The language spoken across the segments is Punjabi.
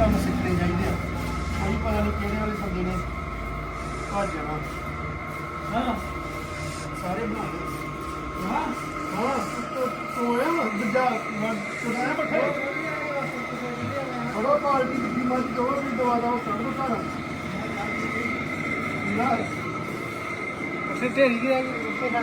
ਕੰਮ ਸਿੱਖਣੇ ਚਾਹੀਦੇ ਆ। ਕੋਈ ਪਤਾ ਨਹੀਂ ਕਿਹੜੇ ਵਾਲੇ ਬੰਦੇ ਨੇ ਭੱਜ ਜਾਣਾ ਹਾਂ। ਸਾਰੇ ਬਣਾ ਹਾਂ। ਹਾਂ ਤੂੰ ਵਾ। ਦੂਜਾ ਸੁਣਾਇਆ ਬੱਠੇ ਬੜੋ ਪਾਰਟੀ ਦੀ ਮੱਝ ਦੋ ਵੀ ਦਵਾ ਦਾ ਉਹ ਕੱਢ ਘਰ ਯਾਰ ਅਸੀਂ ਢੇਰੀ ਕੀ ਉੱਤੇ ਖਾ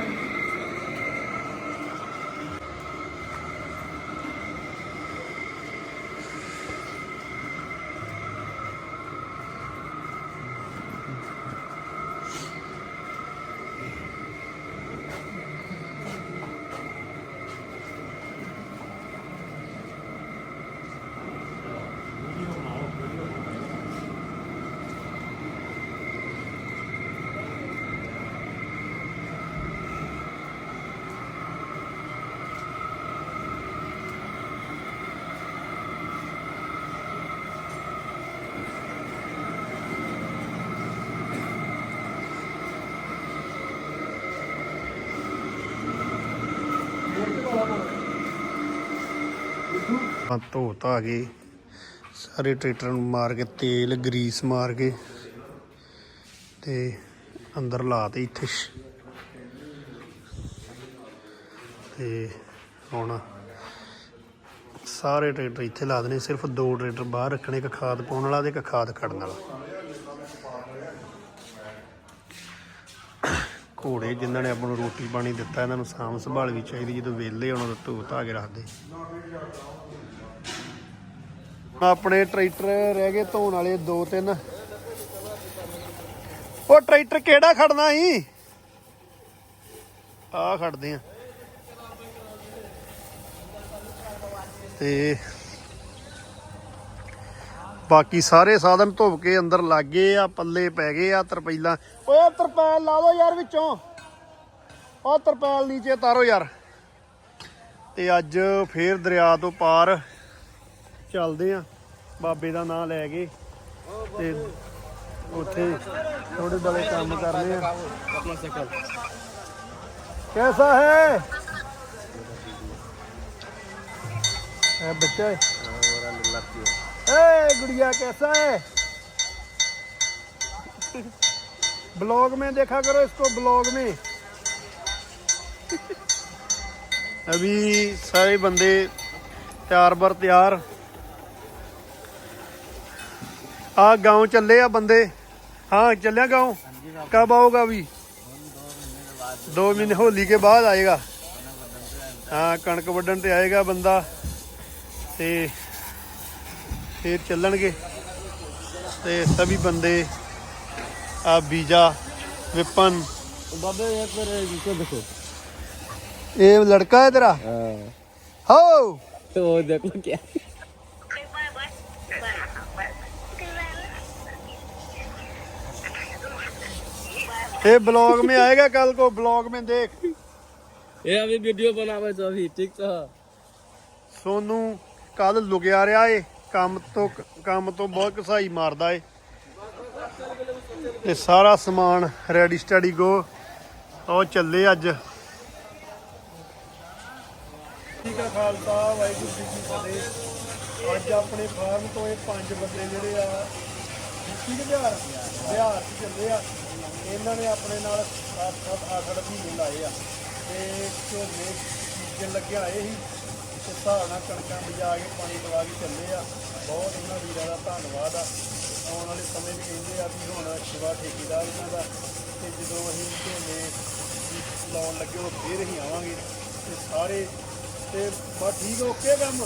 ਆਪਾਂ ਧੋ ਧਾ ਕੇ, ਸਾਰੇ ਟਰੈਕਟਰ ਨੂੰ ਮਾਰ ਕੇ, ਤੇਲ, ਗਰੀਸ ਮਾਰ ਕੇ ਤੇ ਅੰਦਰ ਲਾਤੇ ਇੱਥੇ ਤੇ ਹੁਣ ਸਾਰੇ ਟਰੈਕਟਰ ਇੱਥੇ ਲਾ ਦੇਣੇ, ਸਿਰਫ ਦੋ ਟਰੈਕਟਰ ਬਾਹਰ ਰੱਖਣੇ, ਇੱਕ ਖਾਦ ਪਾਉਣ ਵਾਲਾ ਤੇ ਇੱਕ ਖਾਦ ਕੱਢਣ ਵਾਲਾ। ਘੋੜੇ ਜਿਨ੍ਹਾਂ ਨੇ ਆਪਾਂ ਨੂੰ ਰੋਟੀ ਪਾਣੀ ਦਿੱਤਾ, ਇਹਨਾਂ ਨੂੰ ਸਾਂਭ ਸੰਭਾਲ ਵੀ ਚਾਹੀਦੀ, ਜਦੋਂ ਵਿਹਲੇ ਉਹਨਾਂ ਦਾ ਧੋ ਧਾ ਕੇ ਰੱਖਦੇ। ਆਪਣੇ ਟਰੈਕਟਰ ਰਹਿ ਗਏ ਧੋਣ ਵਾਲੇ ਦੋ ਤਿੰਨ। ਉਹ ਟਰੈਕਟਰ ਕਿਹੜਾ ਖੜਨਾ ਸੀ? ਆ ਖੜਦੇ ਆ। ਤੇ ਬਾਕੀ ਸਾਰੇ ਸਾਧਨ ਧੁੱਪ ਕੇ ਅੰਦਰ ਲੱਗ ਗਏ ਆ, ਪੱਲੇ ਪੈ ਗਏ ਆ, ਤਰਪੈਲਾਂ। ਓਏ ਤਰਪੈਲ ਲਾ ਦੋ ਯਾਰ ਵਿੱਚੋਂ। ਉਹ ਤਰਪੈਲ ਨੀਚੇ ਤਾਰੋ ਯਾਰ। ਤੇ ਅੱਜ ਫੇਰ ਦਰਿਆ ਤੋਂ ਪਾਰ ਚੱਲਦੇ ਆ। ਬਾਬੇ ਦਾ ਨਾਮ ਲੈ ਕੇ ਤੇ ਉੱਥੇ ਥੋੜੇ ਬੜੇ ਕੰਮ ਕਰਨੇ ਆ कैसा है है बच्चा है ए गुड़िया कैसा है ब्लॉग में देखा करो इसको ब्लॉग में अभी सारे बंदे ਤਿਆਰ ਬਰ ਤਿਆਰ ਆ गांव ਚੱਲੇ ਆ ਬੰਦੇ हाँ ਚੱਲਿਆ गांव कब आओगा अभी दो महीने होली के बाद आएगा हाँ ਕਣਕ ਵੱਢਣ ਤੇ ਆਏਗਾ ਬੰਦਾ ਤੇ ਫਿਰ ਚੱਲਣਗੇ ਤੇ ਸਭੀ ਬੰਦੇ ਆ ਬੀਜਾ ਵਿਪਨ ਬਾਬੇ ਇਹ ਪਰ ਕਿਉਂ ਦੇਖੋ ਇਹ ਲੜਕਾ ਹੈ ਤੇਰਾ ਹੋ तो देखो क्या ये ब्लॉग में आएगा कल को ब्लॉग में देख ये अभी वीडियो बनावे तो अभी ठीक तो ਸੋਨੂੰ ਕੱਲ ਲੁਕਿਆ ਰਿਹਾ ਏ ਕੰਮ ਤੋਂ ਕੰਮ ਤੋਂ ਬਹੁਤ ਘਸਾਈ ਮਾਰਦਾ ਏ ਤੇ ਸਾਰਾ ਸਮਾਨ ਰੈਡੀ ਸਟੱਡੀ ਗੋ ਉਹ ਚੱਲੇ ਅੱਜ ਠੀਕ ਆ ਖਾਲਸਾ ਵਾਹਿਗੁਰੂ ਜੀ ਕੀ ਫਤਿਹ ਅੱਜ ਆਪਣੇ ਫਾਰਮ ਤੋਂ ਇਹ ਪੰਜ ਬੰਦੇ ਜਿਹੜੇ ਆ ਕੀ ਬਿਹਾਰ ਬਿਹਾਰ ਚ ਚੱਲੇ ਆ ਇਹਨਾਂ ਨੇ ਆਪਣੇ ਨਾਲ 7-7 8 ਮਹੀਨੇ ਲਾਏ ਆ ਤੇ ਝੋਨੇ ਬੀਜਣ ਲੱਗਿਆ ਆਏ ਸੀ ਤੇ ਹਿਸਾਬ ਨਾਲ ਕਣਕਾਂ ਬਜਾ ਕੇ ਪਾਣੀ ਪਵਾ ਕੇ ਚੱਲੇ ਆ। ਬਹੁਤ ਇਹਨਾਂ ਵੀਰਾਂ ਦਾ ਧੰਨਵਾਦ ਆ। ਆਉਣ ਵਾਲੇ ਸਮੇਂ 'ਚ ਕਹਿੰਦੇ ਆ ਵੀ ਹੁਣ ਸ਼ਿਵਾ ਠੇਕੇਦਾਰ ਇਹਨਾਂ ਦਾ ਤੇ ਜਦੋਂ ਅਸੀਂ ਝੋਨੇ ਲਾਉਣ ਲੱਗੇ ਉਹ ਫੇਰ ਹੀ ਆਵਾਂਗੇ ਤੇ ਸਾਰੇ ਤੇ ਬਸ ਠੀਕ ਓਕੇ ਕੰਮ।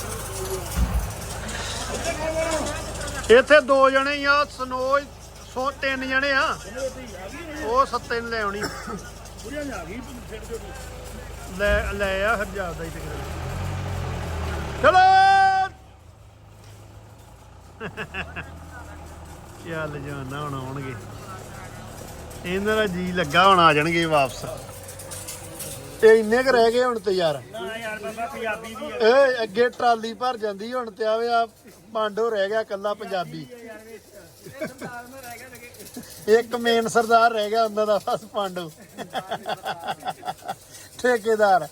ਇੱਥੇ ਦੋ ਜਣੇ ਹੀ ਆ ਸਨੋਜ ਸੋ ਤਿੰਨ ਜਣੇ ਆ। ਉਹ ਸੱਤੇ ਨੇ ਲੈ ਆਉਣੀ। ਲੈ ਲੈ ਆ ਹਰਜਾਬ ਦਾ ਹੀ ਤੇ ਚਲੋ! ਚੱਲ ਜਾਣਾ ਹੁਣ ਆਉਣਗੇ। ਇਹਨਾਂ ਦਾ ਜੀ ਲੱਗਾ, ਹੁਣ ਆ ਜਾਣਗੇ ਵਾਪਸ। ਇਹ ਇੰਨੇ ਕ ਰਹਿ ਗਏ ਹੁਣ ਤੇ ਯਾਰ। ਨਾ ਯਾਰ ਬਾਬਾ ਪੰਜਾਬੀ ਦੀ ਏ ਅੱਗੇ ਟਰਾਲੀ ਭਰ ਜਾਂਦੀ ਹੁਣ ਤੇ ਆਵੇ ਆ ਪਾਂਡੋ ਰਹਿ ਗਿਆ ਕੱਲਾ ਪੰਜਾਬੀ। ਇੱਕ ਮੇਨ ਸਰਦਾਰ ਰਹਿ ਗਿਆ ਉਹਨਾਂ ਦਾ ਬਸ ਪਾਂਡੋ। ਠੇਕੇਦਾਰ।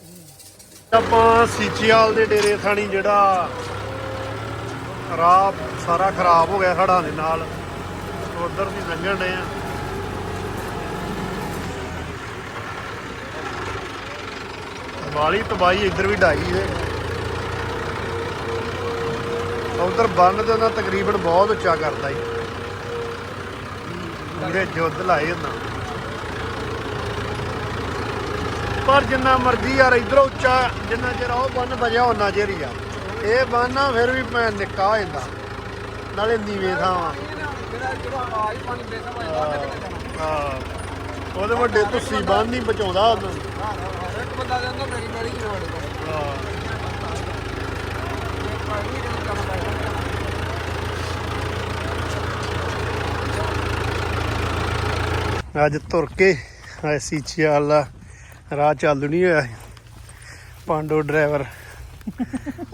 ਆਪਾਂ ਸੀਚੀਆਲ ਦੇ ਡੇਰੇ ਥਾਣੀ ਜਿਹੜਾ ਰਾਹ ਸਾਰਾ ਖਰਾਬ ਹੋ ਗਿਆ ਹੜਾਂ ਦੇ ਨਾਲ ਉਧਰ ਦੀ ਲੰਘਣ ਆ। ਵਾਲੀ ਤਬਾਈ ਇੱਧਰ ਵੀ ਢਾਈ ਹੈ ਉਧਰ ਬੰਨ ਤੇ ਉਹਨਾਂ ਤਕਰੀਬਨ ਬਹੁਤ ਉੱਚਾ ਕਰਦਾ ਈ ਪੂਰੇ ਜੁੱਧ ਲਾਏ ਹੁੰਦਾ ਪਰ ਜਿੰਨਾ ਮਰਜ਼ੀ ਯਾਰ ਇਧਰੋਂ ਉੱਚਾ, ਜਿੰਨਾ ਚਿਰ ਉਹ ਬੰਨ ਵਜਿਆ ਉਹਨਾਂ ਚਿਰ ਹੀ ਆ। ਇਹ ਬੰਨ ਆ ਫਿਰ ਵੀ ਮੈਂ ਨਿੱਕਾ ਹੋ ਜਾਂਦਾ। ਨਾਲੇ ਨੀਵੇਂ ਥਾਂ ਵਾ ਹਾਂ। ਉਹਦੇ ਵੱਡੇ ਤੁਸੀਂ ਬੰਨ ਨਹੀਂ ਬਚਾਉਂਦਾ ਉਹਨਾਂ। ਅੱਜ ਤੁਰ ਕੇ ਐਸੀ ਵਾਲਾ ਰਾਹ ਚੱਲ ਨਹੀਂ ਹੋਇਆ। ਸੀ। ਪਾਂਡੋ ਡਰਾਈਵਰ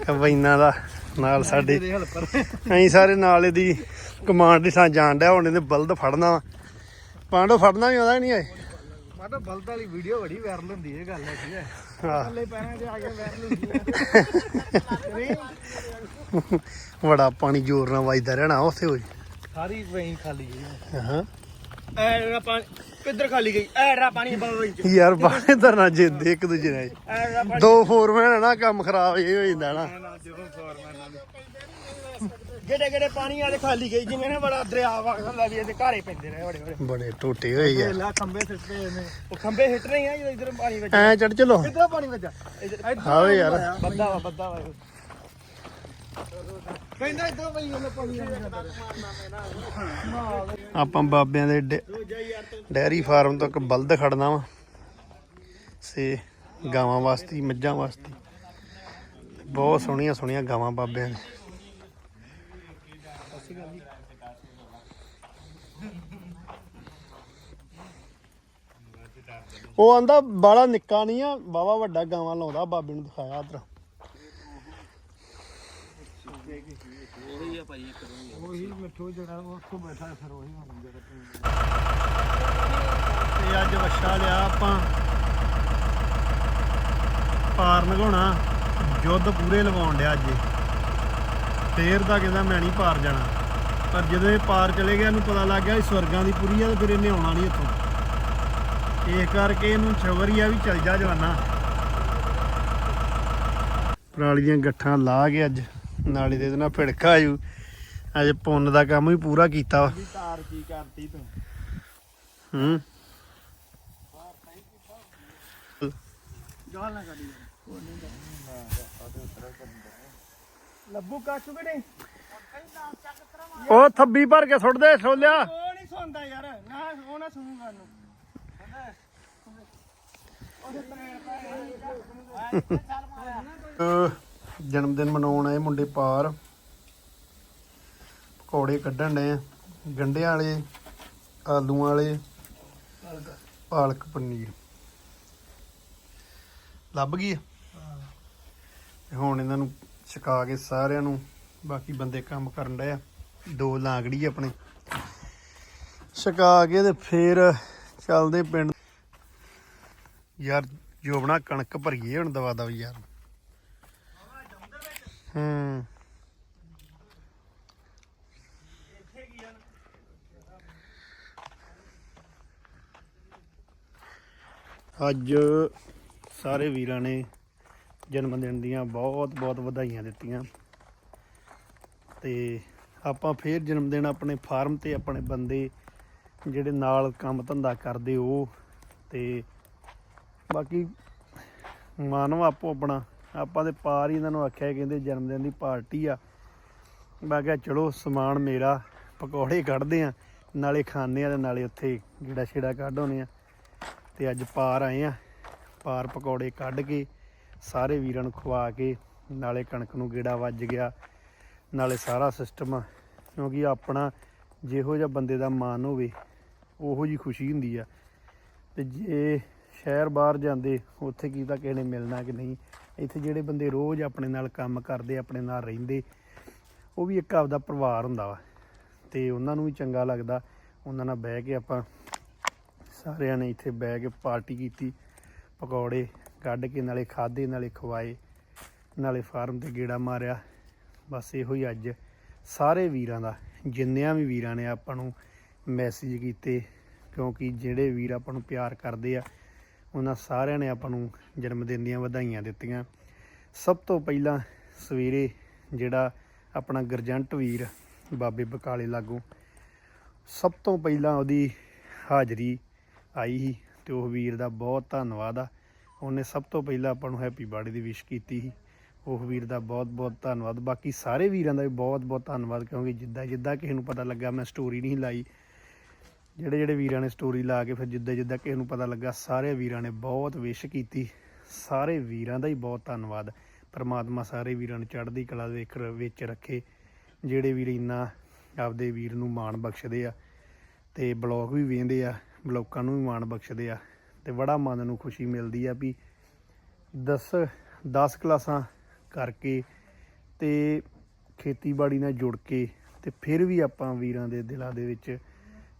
ਕਬੈਨਾ ਦਾ ਨਾਲ ਸਾਡੇ। ਅਸੀਂ ਸਾਰੇ ਨਾਲ ਇਹਦੀ ਕਮਾਂਡ ਦੀ ਥਾਂ ਜਾਣ ਡਿਆ ਹੁਣ ਇਹਨੇ ਬਲਦ ਫੜਨਾ। ਪਾਂਡੋ ਫੜਨਾ ਵੀ ਆਉਂਦਾ ਨਹੀਂ ਆਏ? ਮਾਟਾ ਬਲਦ ਵਾਲੀ ਵੀਡੀਓ ਬੜੀ ਵਾਇਰਲ ਹੁੰਦੀ ਇਹ ਗੱਲ ਹੈ ਠੀਕ ਹੈ। ਹਾਂ। ਥੱਲੇ ਪੈਰਾਂ ਤੇ ਆ ਕੇ ਵਾਇਰਲ ਹੁੰਦੀ ਹੈ। ਬੜਾ ਪਾਣੀ ਜ਼ੋਰ ਨਾਲ ਵੱਜਦਾ ਰਹਿਣਾ ਉੱਥੇ ਹੋਈ ਸਾਰੀ ਵੇਈ ਖਾਲੀ ਗਈ। ਹਾਂ। ਐ ਪਾਣੀ ਕਿੱਧਰ ਖਾਲੀ ਗਈ? ਐ ਪਾਣੀ ਬਾਬਾ ਜੀ ਯਾਰ ਬਾਹਰ ਧਰਨਾ ਜਿੰਦੇ ਇੱਕ ਦੂਜੇ ਨਾਲ। ਦੋ ਫੋਰਮੈਨ ਨਾ ਕੰਮ ਖਰਾਬ ਇਹ ਹੋ ਜਾਂਦਾ ਨਾ। ਜਿਹੜੇ ਜਿਹੜੇ ਪਾਣੀ ਵਾਲੇ ਖਾਲੀ ਗਈ ਜਿਵੇਂ ਨਾ ਬੜਾ ਦਰਿਆ ਵਗਦਾ ਵੀ ਇਹਦੇ ਘਾਰੇ ਪੈਂਦੇ ਰਹੇ ਬੜੇ ਬੜੇ। ਬੜੇ ਟੋਟੇ ਹੋਏ ਆ। ਲਾ ਖੰਬੇ ਸਿੱਟੇ ਨੇ। ਉਹ ਖੰਬੇ ਹਿੱਟ ਰਹੇ ਆ ਇਧਰ ਪਾਣੀ ਵੱਜਾ ਐ ਚੜ ਚਲੋ। ਕਿੱਧਰ ਪਾਣੀ ਇਧਰ ਆਵੇ ਯਾਰ। ਬੱਦਾ ਵਾ ਬੱਦਾ ਵਾ ਕਹਿੰਦਾ ਇਧਰ ਪਈ ਉਹਨੇ ਪਾਣੀ ਆਪਾਂ ਬਾਬਿਆਂ ਦੇ ਡੈਰੀ ਫਾਰਮ ਤੋਂ ਇੱਕ ਬਲਦ ਖੜਨਾ ਵਾ। ਸੇ ਗਾਵਾਂ ਵਾਸਤੇ ਮੱਝਾਂ ਵਾਸਤੇ। ਬਹੁਤ ਸੋਹਣੀਆਂ ਸੋਹਣੀਆਂ ਗਾਵਾਂ ਬਾਬਿਆਂ ਨੇ ਉਹ ਆਂਦਾ ਬਾਲਾ ਨਿੱਕਾ ਨਹੀਂ ਆ ਬਾਵਾ ਵੱਡਾ ਗਾਵਾਂ ਲਾਉਂਦਾ ਬਾਬੇ ਨੂੰ ਦਿਖਾਇਆ ਉਧਰ। ਉਹੀ ਮਿੱਠੂ ਜਿਹੜਾ ਉੱਥੋਂ ਬੈਠਾ ਫਿਰ ਉਹੀ ਹੁਣ ਜਿਹੜਾ ਤੇ ਅੱਜ ਵਛਾ ਲਿਆ ਆਪਾਂ। ਪਾਰ ਲਗਾਉਣਾ ਯੁੱਧ ਪੂਰੇ ਲਵਾਉਣ ਡਿਆ ਅੱਜ। ਫੇਰ ਦਾ ਕਹਿੰਦਾ ਮੈਂ ਨਹੀਂ ਪਾਰ ਜਾਣਾ। ਪਰ ਜਦੋਂ ਇਹ ਪਾਰ ਚਲੇ ਗਿਆ ਇਹਨੂੰ ਪਤਾ ਲੱਗ ਗਿਆ ਇਹ ਸਵਰਗਾਂ ਦੀ ਪੂਰੀ ਆ ਤੇ ਫਿਰ ਇਹਨੇ ਆਉਣਾ ਨਹੀਂ ਇੱਥੋਂ ਇਸ ਕਰਕੇ ਇਹਨੂੰ ਸ਼ਵਰ ਹੀ ਆ ਵੀ ਚੱਲ ਜਾ ਜਵਾਨਾ। ਪਰਾਲੀ ਦੀਆਂ ਗੱਠਾਂ ਲਾ ਕੇ ਅੱਜ ਨਾਲੇ ਦੇ ਦੇਣਾ ਫਿੜਕਾ ਆਜੂ ਅੱਜ ਪੁੰਨ ਦਾ ਕੰਮ ਵੀ ਪੂਰਾ ਕੀਤਾ ਵਾ। ਵੀ ਤਾਰ ਕੀ ਕਰਤੀ ਤੂੰ? ਹੂੰ। ਗਾਲ ਨਾ ਕੱਢੀ ਲੱਭੂ ਕਾਚੂ ਕਿ ਨਹੀਂ ਉਹ ਥੱਬੀ ਭਰ ਕੇ ਸੁੱਟ ਦੇ ਛੋਲਿਆ। ਉਹ ਨਹੀਂ ਸੁਣਦਾ ਯਾਰ ਨਾ ਉਹ ਨਾ ਸੁਣੂਗਾ ਨੂੰ ਜਨਮ ਦਿਨ ਮਨਾਉਣ ਆਏ ਮੁੰਡੇ ਪਾਰ। ਪਕੌੜੇ ਕੱਢਣ ਡਏ ਆ। ਗੰਢਿਆਂ ਵਾਲੇ, ਆਲੂਆਂ ਵਾਲੇ, ਪਾਲਕ ਪਨੀਰ। ਲੱਭ ਗਈ ਆ? ਤੇ ਹੁਣ ਇਹਨਾਂ ਨੂੰ ਛਕਾ ਕੇ ਸਾਰਿਆਂ ਨੂੰ ਬਾਕੀ ਬੰਦੇ ਕੰਮ ਕਰਨ ਡਏ ਆ। ਦੋ ਲਾਂਗੜੀ ਆਪਣੇ। ਛਕਾ ਕੇ ਤੇ ਫੇਰ ਚੱਲਦੇ ਪਿੰਡ ਯਾਰ ਜੋਬਣਾ ਕਣਕ ਭਰੀਏ, ਹੁਣ ਦਵਾ ਦਵ ਯਾਰ। ਹੂੰ। ਅੱਜ ਸਾਰੇ ਵੀਰਾਂ ਨੇ ਜਨਮ ਦਿਨ ਦੀਆਂ ਬਹੁਤ ਬਹੁਤ ਵਧਾਈਆਂ ਦਿੱਤੀਆਂ। ਤੇ ਆਪਾਂ ਫੇਰ ਜਨਮ ਦਿਨ ਆਪਣੇ ਫਾਰਮ ਤੇ ਆਪਣੇ ਬੰਦੇ ਜਿਹੜੇ ਨਾਲ ਕੰਮ ਧੰਦਾ ਕਰਦੇ ਉਹ ਤੇ ਬਾਕੀ ਮਾਨਵ ਆਪੋ ਆਪਣਾ। ਆਪਾਂ ਤੇ ਪਾਰ ਹੀ ਇਹਨਾਂ ਨੂੰ ਆਖਿਆ ਕਹਿੰਦੇ ਜਨਮ ਦਿਨ ਦੀ ਪਾਰਟੀ ਆ। ਮੈਂ ਕਿਹਾ ਚਲੋ, ਸਮਾਨ ਮੇਰਾ, ਪਕੌੜੇ ਕੱਢਦੇ ਆ। ਨਾਲੇ ਖਾਣੇ ਆ ਤੇ ਨਾਲੇ ਉੱਥੇ ਗੀੜਾ ਛੇੜਾ ਕੱਢ ਆਉਂਦੇ ਆ। ਤੇ ਅੱਜ ਪਾਰ ਆਏ ਆ। ਪਾਰ ਪਕੌੜੇ ਕੱਢ ਕੇ ਸਾਰੇ ਵੀਰਾਂ ਨੂੰ ਖਵਾ ਕੇ ਨਾਲੇ ਕਣਕ ਨੂੰ ਗੇੜਾ ਵੱਜ ਗਿਆ। ਨਾਲੇ ਸਾਰਾ ਸਿਸਟਮ ਕਿਉਂਕਿ ਆਪਣਾ ਜਿਹੋ ਜਿਹਾ ਬੰਦੇ ਦਾ ਮਨ ਹੋਵੇ, ਉਹੋ ਜੀ ਖੁਸ਼ੀ ਹੁੰਦੀ ਆ। ਤੇ ਜੇ ਸ਼ਹਿਰ ਬਾਹਰ ਜਾਂਦੇ, ਉੱਥੇ ਕੀ ਤਾਂ ਕਿਸੇ ਨੇ ਮਿਲਣਾ ਕਿ ਨਹੀਂ? ਇੱਥੇ ਜਿਹੜੇ ਬੰਦੇ ਰੋਜ਼ ਆਪਣੇ ਨਾਲ ਕੰਮ ਕਰਦੇ, ਆਪਣੇ ਨਾਲ ਰਹਿੰਦੇ, ਉਹ ਵੀ ਇੱਕ ਆਪਦਾ ਪਰਿਵਾਰ ਹੁੰਦਾ ਵਾ। ਤੇ ਉਹਨਾਂ ਨੂੰ ਵੀ ਚੰਗਾ ਲੱਗਦਾ, ਉਹਨਾਂ ਨਾਲ ਬਹਿ ਕੇ ਆਪਾਂ ਸਾਰਿਆਂ ਨੇ ਇੱਥੇ ਬਹਿ ਕੇ ਪਾਰਟੀ ਕੀਤੀ, ਪਕੌੜੇ ਕੱਢ ਕੇ ਨਾਲੇ ਖਾਦੇ ਨਾਲੇ ਖਵਾਏ, ਨਾਲੇ ਫਾਰਮ ਤੇ ਗੇੜਾ ਮਾਰਿਆ। ਬਸ ਇਹੋ ਹੀ ਅੱਜ ਸਾਰੇ ਵੀਰਾਂ ਦਾ, ਜਿੰਨਿਆਂ ਵੀ ਵੀਰਾਂ ਨੇ ਆਪਾਂ ਨੂੰ ਮੈਸੇਜ ਕੀਤੇ, ਕਿਉਂਕਿ ਜਿਹੜੇ ਵੀਰ ਆਪਾਂ ਨੂੰ ਪਿਆਰ ਕਰਦੇ ਆ ਉਹਨਾਂ ਸਾਰਿਆਂ ਨੇ ਆਪਾਂ ਨੂੰ ਜਨਮ ਦਿਨ ਦੀਆਂ ਵਧਾਈਆਂ ਦਿੱਤੀਆਂ। ਸਭ ਤੋਂ ਪਹਿਲਾਂ ਸਵੇਰੇ ਜਿਹੜਾ ਆਪਣਾ ਗਰਜੰਟ ਵੀਰ ਬਾਬੇ ਬਕਾਲੇ ਲਾਗੋਂ ਸਭ ਤੋਂ ਪਹਿਲਾਂ ਉਹਦੀ ਹਾਜ਼ਰੀ ਆਈ ਸੀ ਤੇ ਉਹ ਵੀਰ ਦਾ ਬਹੁਤ ਧੰਨਵਾਦ ਆ। ਉਹਨੇ ਸਭ ਤੋਂ ਪਹਿਲਾਂ ਆਪਾਂ ਨੂੰ ਹੈਪੀ ਬਰਥਡੇ ਦੀ ਵਿਸ਼ ਕੀਤੀ ਸੀ। ਉਹ ਵੀਰ ਦਾ ਬਹੁਤ ਬਹੁਤ ਧੰਨਵਾਦ। ਬਾਕੀ ਸਾਰੇ ਵੀਰਾਂ ਦਾ ਵੀ ਬਹੁਤ ਬਹੁਤ ਧੰਨਵਾਦ ਕਿਉਂਕਿ ਜਿੱਦਾਂ ਜਿੱਦਾਂ ਕਿਸੇ ਨੂੰ ਪਤਾ ਲੱਗਾ ਮੈਂ ਸਟੋਰੀ ਨਹੀਂ ਲਾਈ ਜਿਹੜੇ ਜਿਹੜੇ ਵੀਰਾਂ ਨੇ ਸਟੋਰੀ ਲਾ ਕੇ ਫਿਰ ਜਿੱਦਾਂ ਜਿੱਦਾਂ ਕਿਸੇ ਨੂੰ ਪਤਾ ਲੱਗਾ, ਸਾਰੇ ਵੀਰਾਂ ਨੇ ਬਹੁਤ ਵਿਸ਼ ਕੀਤੀ। ਸਾਰੇ ਵੀਰਾਂ ਦਾ ਹੀ ਬਹੁਤ ਧੰਨਵਾਦ। ਪਰਮਾਤਮਾ ਸਾਰੇ ਵੀਰਾਂ ਨੂੰ ਚੜ੍ਹਦੀ ਕਲਾ ਦੇ ਵਿੱਚ- ਰੱਖੇ। ਜਿਹੜੇ ਵੀਰ ਇੰਨਾ ਆਪਦੇ ਵੀਰ ਨੂੰ ਮਾਣ ਬਖਸ਼ਦੇ ਆ ਤੇ ਬਲੌਗ ਵੀ ਵੇਂਦੇ ਆ ਬਲੌਕਾਂ ਨੂੰ ਵੀ ਮਾਣ ਬਖਸ਼ਦੇ ਆ ਤੇ ਬੜਾ ਮਨ ਨੂੰ ਖੁਸ਼ੀ ਮਿਲਦੀ ਆ ਵੀ 10 10 ਕਲਾਸਾਂ ਕਰਕੇ ਤੇ ਖੇਤੀਬਾੜੀ ਨਾਲ ਜੁੜ ਕੇ ਤੇ ਫਿਰ ਵੀ ਆਪਾਂ ਵੀਰਾਂ ਦੇ ਦਿਲਾਂ ਦੇ ਵਿੱਚ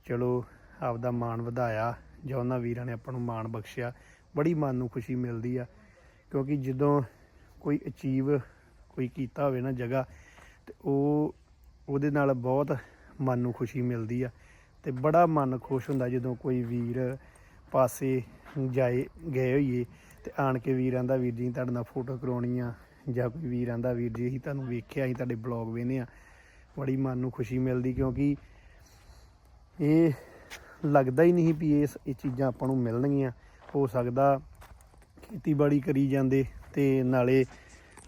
ਚਲੋ, ਆਪਦਾ ਮਾਣ ਵਧਾਇਆ, ਜਾਂ ਉਹਨਾਂ ਵੀਰਾਂ ਨੇ ਆਪਾਂ ਨੂੰ ਮਾਣ ਬਖਸ਼ਿਆ, ਬੜੀ ਮਨ ਨੂੰ ਖੁਸ਼ੀ ਮਿਲਦੀ ਆ। ਕਿਉਂਕਿ ਜਦੋਂ ਕੋਈ ਅਚੀਵ ਕੋਈ ਕੀਤਾ ਹੋਵੇ ਨਾ ਜਗ੍ਹਾ, ਤੇ ਉਹ, ਉਹਦੇ ਨਾਲ ਬਹੁਤ ਮਨ ਨੂੰ ਖੁਸ਼ੀ ਮਿਲਦੀ ਆ। ਤੇ ਬੜਾ ਮਨ ਖੁਸ਼ ਹੁੰਦਾ ਜਦੋਂ ਕੋਈ ਵੀਰ ਪਾਸੇ ਜਾਏ, ਗਏ ਹੋਈਏ, ਤੇ ਆਣ ਕੇ ਵੀਰਾਂ ਦਾ, ਵੀਰ ਜੀ, ਤੁਹਾਡੇ ਨਾਲ ਫੋਟੋ ਕਰਾਉਣੀ ਆ। ਜਾਂ ਕੋਈ ਵੀਰਾਂ ਦਾ, ਵੀਰ ਜੀ, ਅਸੀਂ ਤੁਹਾਨੂੰ ਵੇਖਿਆ, ਅਸੀਂ ਤੁਹਾਡੇ ਬਲੌਗ ਵੇਨੇ ਆ। ਬੜੀ ਮਨ ਨੂੰ ਖੁਸ਼ੀ ਮਿਲਦੀ ਕਿਉਂਕਿ ਇਹ ਲੱਗਦਾ ਹੀ ਨਹੀਂ ਵੀ ਇਸ ਇਹ ਚੀਜ਼ਾਂ ਆਪਾਂ ਨੂੰ ਮਿਲਣਗੀਆਂ। ਹੋ ਸਕਦਾ ਖੇਤੀਬਾੜੀ ਕਰੀ ਜਾਂਦੇ ਤੇ ਨਾਲੇ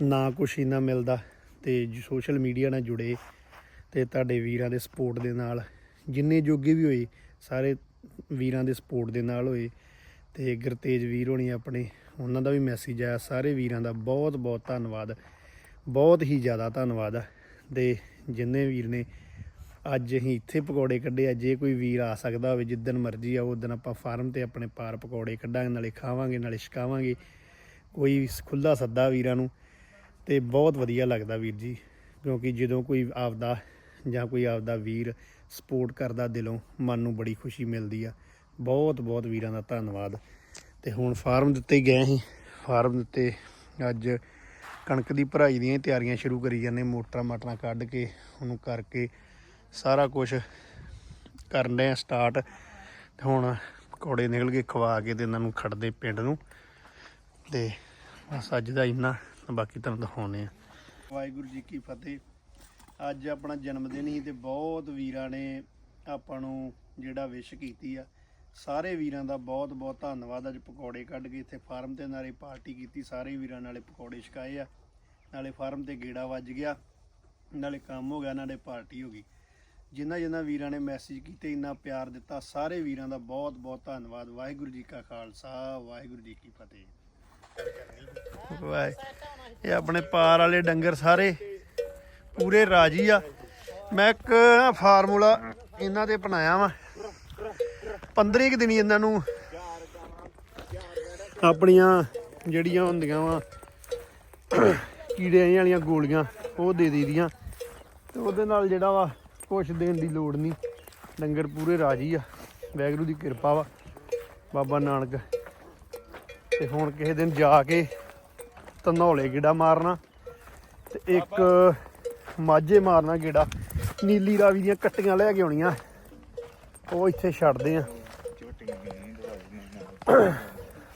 ਨਾ ਕੁਛ ਇੰਨਾ ਮਿਲਦਾ ਤੇ ਸੋਸ਼ਲ ਮੀਡੀਆ ਨਾਲ ਜੁੜੇ ਤੇ ਤੁਹਾਡੇ ਵੀਰਾਂ ਦੇ ਸਪੋਰਟ ਦੇ ਨਾਲ, ਜਿੰਨੇ ਜੋਗੇ ਵੀ ਹੋਏ, ਸਾਰੇ ਵੀਰਾਂ ਦੇ ਸਪੋਰਟ ਦੇ ਨਾਲ ਹੋਏ ਤੇ ਗੁਰਤੇਜ ਵੀਰ ਹੋਣੀ ਆਪਣੇ, ਉਹਨਾਂ ਦਾ ਵੀ ਮੈਸੇਜ ਆਇਆ, ਸਾਰੇ ਵੀਰਾਂ ਦਾ ਬਹੁਤ ਬਹੁਤ ਧੰਨਵਾਦ। ਬਹੁਤ ਹੀ ਜ਼ਿਆਦਾ ਧੰਨਵਾਦ ਆ। ਤੇ ਜਿੰਨੇ ਵੀਰ ਨੇ ਅੱਜ ਅਸੀਂ ਇੱਥੇ ਪਕੌੜੇ ਕੱਢੇ ਆ, ਜੇ ਕੋਈ ਵੀਰ ਆ ਸਕਦਾ ਹੋਵੇ, ਜਿੱਦਣ ਮਰਜ਼ੀ ਆ ਉਦੋਂ ਆਪਾਂ ਫਾਰਮ ਤੇ ਆਪਣੇ ਪਾਰ ਪਕੌੜੇ ਕੱਢਾਂਗੇ, ਨਾਲੇ ਖਾਵਾਂਗੇ, ਨਾਲੇ ਛਕਾਵਾਂਗੇ। ਕੋਈ ਖੁੱਲਾ ਸੱਦਾ ਵੀਰਾਂ ਨੂੰ ਤੇ ਬਹੁਤ ਵਧੀਆ ਲੱਗਦਾ ਵੀਰ ਜੀ, ਕਿਉਂਕਿ ਜਦੋਂ ਕੋਈ ਆਪਦਾ ਜਾਂ ਕੋਈ ਆਪਦਾ ਵੀਰ ਸਪੋਰਟ ਕਰਦਾ ਦਿਲੋਂ, ਮਨ ਨੂੰ ਬੜੀ ਖੁਸ਼ੀ ਮਿਲਦੀ ਆ। ਬਹੁਤ ਬਹੁਤ ਵੀਰਾਂ ਦਾ ਧੰਨਵਾਦ। ਤੇ ਹੁਣ ਫਾਰਮ ਦਿੱਤੇ ਗਏ ਸੀ ਫਾਰਮ ਦਿੱਤੇ ਅੱਜ ਕਣਕ ਦੀ ਭਰਾਈ ਦੀਆਂ ਤਿਆਰੀਆਂ ਸ਼ੁਰੂ ਕਰੀ ਜਾਂਦੇ ਮੋਟਰਾਂ ਮਾਟਰਾਂ ਕੱਢ ਕੇ, ਉਹਨੂੰ ਕਰਕੇ ਸਾਰਾ ਕੁਝ ਕਰਨ ਦੇ ਸਟਾਰਟ ਹੁਣ ਪਕੌੜੇ ਨਿਕਲ ਕੇ ਖਵਾ ਕੇ ਤੇ ਇਹਨਾਂ ਨੂੰ ਖੜਦੇ ਪਿੰਡ ਨੂੰ। ਤੇ ਬਸ ਅੱਜ ਦਾ ਇੰਨਾ ਬਾਕੀ ਤੁਹਾਨੂੰ ਦਿਖਾਉਣੇ ਆ। ਵਾਹਿਗੁਰੂ ਜੀ ਕੀ ਫਤਿਹ। ਅੱਜ ਆਪਣਾ ਜਨਮ ਦਿਨ ਹੀ ਤੇ ਬਹੁਤ ਵੀਰਾਂ ਨੇ ਆਪਾਂ ਨੂੰ ਜਿਹੜਾ ਵਿਸ਼ ਕੀਤੀ ਆ। ਸਾਰੇ ਵੀਰਾਂ ਦਾ ਬਹੁਤ ਬਹੁਤ ਧੰਨਵਾਦ। ਅੱਜ ਪਕੌੜੇ ਕੱਢ ਕੇ ਇੱਥੇ ਫਾਰਮ ਤੇ ਨਾਲੇ ਪਾਰਟੀ ਕੀਤੀ। ਸਾਰੇ ਵੀਰਾਂ ਨਾਲੇ ਪਕੌੜੇ ਛਕਾਏ ਆ। ਨਾਲੇ ਫਾਰਮ ਤੇ ਗੇੜਾ ਵੱਜ ਗਿਆ। ਨਾਲੇ ਕੰਮ ਹੋ ਗਿਆ, ਨਾਲੇ ਪਾਰਟੀ ਹੋ ਗਈ। ਜਿਨ੍ਹਾਂ ਜਿਨ੍ਹਾਂ ਵੀਰਾਂ ਨੇ ਮੈਸੇਜ ਕੀਤੇ, ਇੰਨਾ ਪਿਆਰ ਦਿੱਤਾ, ਸਾਰੇ ਵੀਰਾਂ ਦਾ ਬਹੁਤ ਬਹੁਤ ਧੰਨਵਾਦ। ਵਾਹਿਗੁਰੂ ਜੀ ਕਾ ਖਾਲਸਾ, ਵਾਹਿਗੁਰੂ ਜੀ ਕੀ ਫਤਿਹ। ਵਾਹ, ਇਹ ਆਪਣੇ ਪਾਰ ਵਾਲੇ ਡੰਗਰ ਸਾਰੇ ਪੂਰੇ ਰਾਜੀ ਆ। ਮੈਂ ਇੱਕ ਫਾਰਮੂਲਾ ਇਹਨਾਂ ਦੇ ਬਣਾਇਆ ਵਾ। 15 ਕੁ ਦਿਨੀ ਇਹਨਾਂ ਨੂੰ ਆਪਣੀਆਂ ਜਿਹੜੀਆਂ ਹੁੰਦੀਆਂ ਵਾ ਕੀੜੇ ਵਾਲੀਆਂ ਗੋਲੀਆਂ, ਉਹ ਦੇ ਦਈਦੀਆਂ। ਤੇ ਉਹਦੇ ਨਾਲ ਜਿਹੜਾ ਵਾ ਕੁਛ ਦੇਣ ਦੀ ਲੋੜ ਨਹੀਂ। ਡੰਗਰ ਪੂਰੇ ਰਾਜੀ ਆ। ਵੈਗਰੂ ਦੀ ਕਿਰਪਾ ਵਾ, ਬਾਬਾ ਨਾਨਕ। ਤੇ ਹੁਣ ਕਿਸੇ ਦਿਨ ਜਾ ਕੇ ਧਨੌਲੇ ਗੇੜਾ ਮਾਰਨਾ ਤੇ ਇੱਕ ਮਾਝੇ ਮਾਰਨਾ ਗੇੜਾ। ਨੀਲੀ ਰਾਵੀ ਦੀਆਂ ਕੱਟੀਆਂ ਲੈ ਕੇ ਆਉਣੀਆਂ। ਉਹ ਇੱਥੇ ਛੱਡਦੇ ਆ।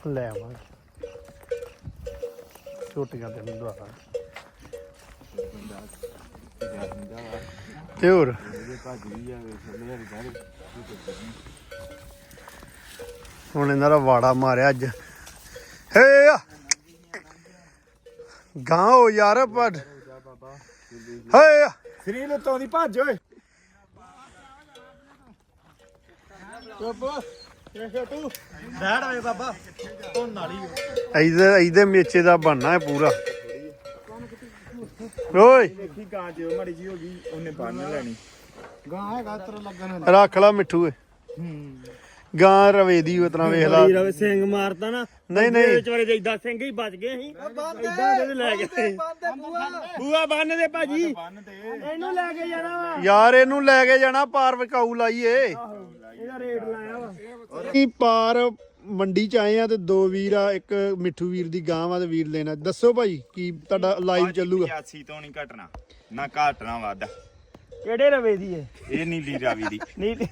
ਲੈ ਆਵਾਂਗੇ। ਛੋਟੀਆਂ ਤੇ ਨਹੀਂ ਦਵਾ ਤੇ ਹੋਰ ਹੁਣ ਇਹਨਾਂ ਦਾ ਵਾੜਾ ਮਾਰਿਆ ਅੱਜ। ਹੇ ਆ! ਗਾਂ ਹੋ ਯਾਰ ਪਰ ਹੇ ਸਰੀਰ ਉੱਤੋਂ ਦੀ ਭੱਜ ਓਏ। ਇਹ ਤੂੰ। ਬੈਠ ਓਏ ਬਾਬਾ। ਤੂੰ ਨਾਲੀ ਇਹਦੇ ਇਹਦੇ ਮੇਚੇ ਦਾ ਬਣਨਾ ਹੈ ਪੂਰਾ। ਓਏ। ਦੇਖੀ ਗਾਂ ਚ ਮੜੀ ਜੀ ਹੋ ਗਈ ਉਹਨੇ ਬੰਨ ਲੈਣੀ। ਗਾਂ ਹੈਗਾ ਤੇਰਾ ਲੱਗਣ ਰੱਖ ਲਾ ਮਿੱਠੂ ਏ। ਗਾਂ ਰਵੇ ਦੀ ਉਤਰਾ ਵੇਖ ਲਾ। ਰਵੇ ਸਿੰਘ ਮਾਰਤਾ ਨਾ। ਨਹੀਂ ਨਹੀਂ। ਵਿਚਾਰੇ ਦੇ ਇਦਾਂ ਸਿੰਘ ਹੀ ਬਚ ਗਏ ਸੀ ਇਦਾਂ ਦੇ ਲੈ ਗਏ। ਬੂਆ। ਬੰਨ ਦੇ ਭਾਜੀ। ਇਹਨੂੰ ਲੈ ਕੇ ਜਾਣਾ ਵਾ। ਯਾਰ ਇਹਨੂੰ ਲੈ ਕੇ ਜਾਣਾ ਪਾਰ ਵਿਕਾਊ ਲਾਈਏ। ਇਹਦਾ ਰੇਟ ਲਾਇਆ ਵਾ। ਕੀ ਪਾਰ ਮੰਡੀ ਚ ਆਏ ਆ ਤੇ ਦੋ ਵੀਰ ਆ ਇੱਕ ਮਿੱਠੂ ਵੀਰ ਦੀ ਗਾਂ ਵਾ ਤੇ ਵੀਰ ਲੈਣਾ ਦੱਸੋ ਭਾਈ ਕੀ ਤੁਹਾਡਾ ਲਾਈਵ ਚੱਲੂਗਾ? 85 ਤੋਂ ਨਹੀਂ ਘਟਣਾ ਨਾ ਘਟਣਾ ਵੱਧ। ਕਿਹੜੇ ਰਵੇ ਦੀ ਹੈ ਇਹ ਨੀਲੀ ਰਾਵੀ ਦੀ। ਨਹੀਂ ਤੇ-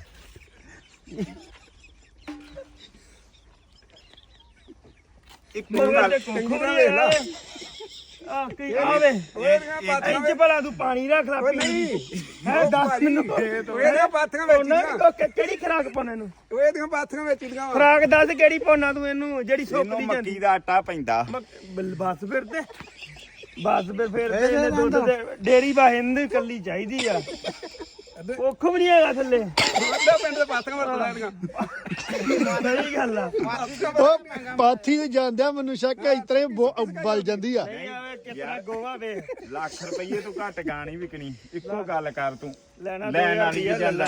ਇੱਕੋ ਗੱਲ ਕੰਗੂਰਾ ਵੇਖ ਲਾ। ਆ ਕੀ ਆਵੇ ਇੰਜ ਭਲਾ ਤੂੰ ਪਾਣੀ ਰੱਖ ਲਾ ਪੀ ਹੈ ਦੱਸ ਮੈਨੂੰ। ਇਹਦੀਆਂ ਪਾਥੀਆਂ ਪੌਣਾ ਕੋ- ਕਿ- ਕਿਹੜੀ ਖਰਾਕ ਪਾਉਣਾ ਇਹਨੂੰ? ਉਹ ਇਹਦੀਆਂ ਪਾਥੀਆਂ ਵਿੱਚ ਦੀਆਂ ਖਰਾਕ ਦੱਸ ਕਿਹੜੀ ਪਾਉਣਾ ਤੂੰ ਇਹਨੂੰ ਜਿਹੜੀ ਇਹਨੂੰ ਸੁੱਕਦੀ ਮੱਕੀ ਜਾਂਦੀ। ਦਾ ਆਟਾ ਪੈਂਦਾ। ਮੱਕ- ਬਲ- ਬਸ ਫਿਰ ਤੇ। ਬਸ ਫਿਰ ਫਿਰ ਤੇ ਇਹਨੇ ਦੁੱਧ ਤੇ ਡੇਰੀ ਬਾ ਹਿੰਦ ਕੱਲੀ ਚਾਹੀਦੀ ਆ। ਔਖ ਵੀ ਨਹੀਂ ਹੈਗਾ ਥੱਲੇ। ਅੱਧਾ ਪਿੰਡ ਦੇ ਪਾਥੀਆਂ ਵਰਤਣਾ ਇਹਦੀਆਂ ਸਹੀ ਗੱਲ ਆ। ਉਹ ਪਾਥੀ ਤੇ ਜਾਂਦਿਆਂ ਮੈਨੂੰ ਸ਼ੱਕ ਹੈ ਇਤਰੇ ਬਲ ਜਾਂਦੀ ਆ ਕਿਤਨਾ ਗੋਵਾ ਵੇ। ਲੱਖ ਰੁਪਏ ਤੋਂ ਘੱਟ ਗਾਣੀ ਵਿਕਣੀ। ਇੱਕੋ ਗੱਲ ਕਰ ਤੂੰ। ਲੈਣਾ ਲੈਣ ਵਾਲੀ ਜਾਂਦਾ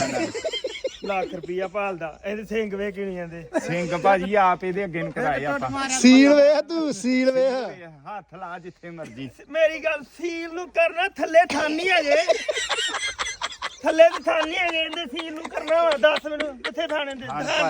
ਲੱਖ ਰੁਪਈਆ ਭਾਲਦਾ। ਇਹਦੇ ਸਿੰਘ ਵੇ ਕਿਣੀ ਜਾਂਦੇ। ਸਿੰਘ ਭਾਜੀ ਆਪ ਇਹਦੇ ਅੱਗੇ ਨੂੰ ਕਰਾਏ ਆਪਾਂ। ਸੀਲ ਵੇਖ ਤੂੰ ਸੀਲ ਵੇਖ ਹੱਥ ਲਾ ਜਿੱਥੇ ਮਰਜ਼ੀ। ਮੇਰੀ ਗੱਲ ਸੀਲ ਨੂੰ ਕਰਨਾ ਥੱਲੇ ਥਾਨੀ ਹੈਗੇ ਥੱਲੇ ਤੇ ਥਾਨੀ ਹੈਗੇ ਇਹਦੇ ਸੀਲ ਨੂੰ ਕਰਨਾ। ਵਾ, ਦੱਸ ਮੈਨੂੰ ਕਿੱਥੇ ਥਾਣੇ ਦੇ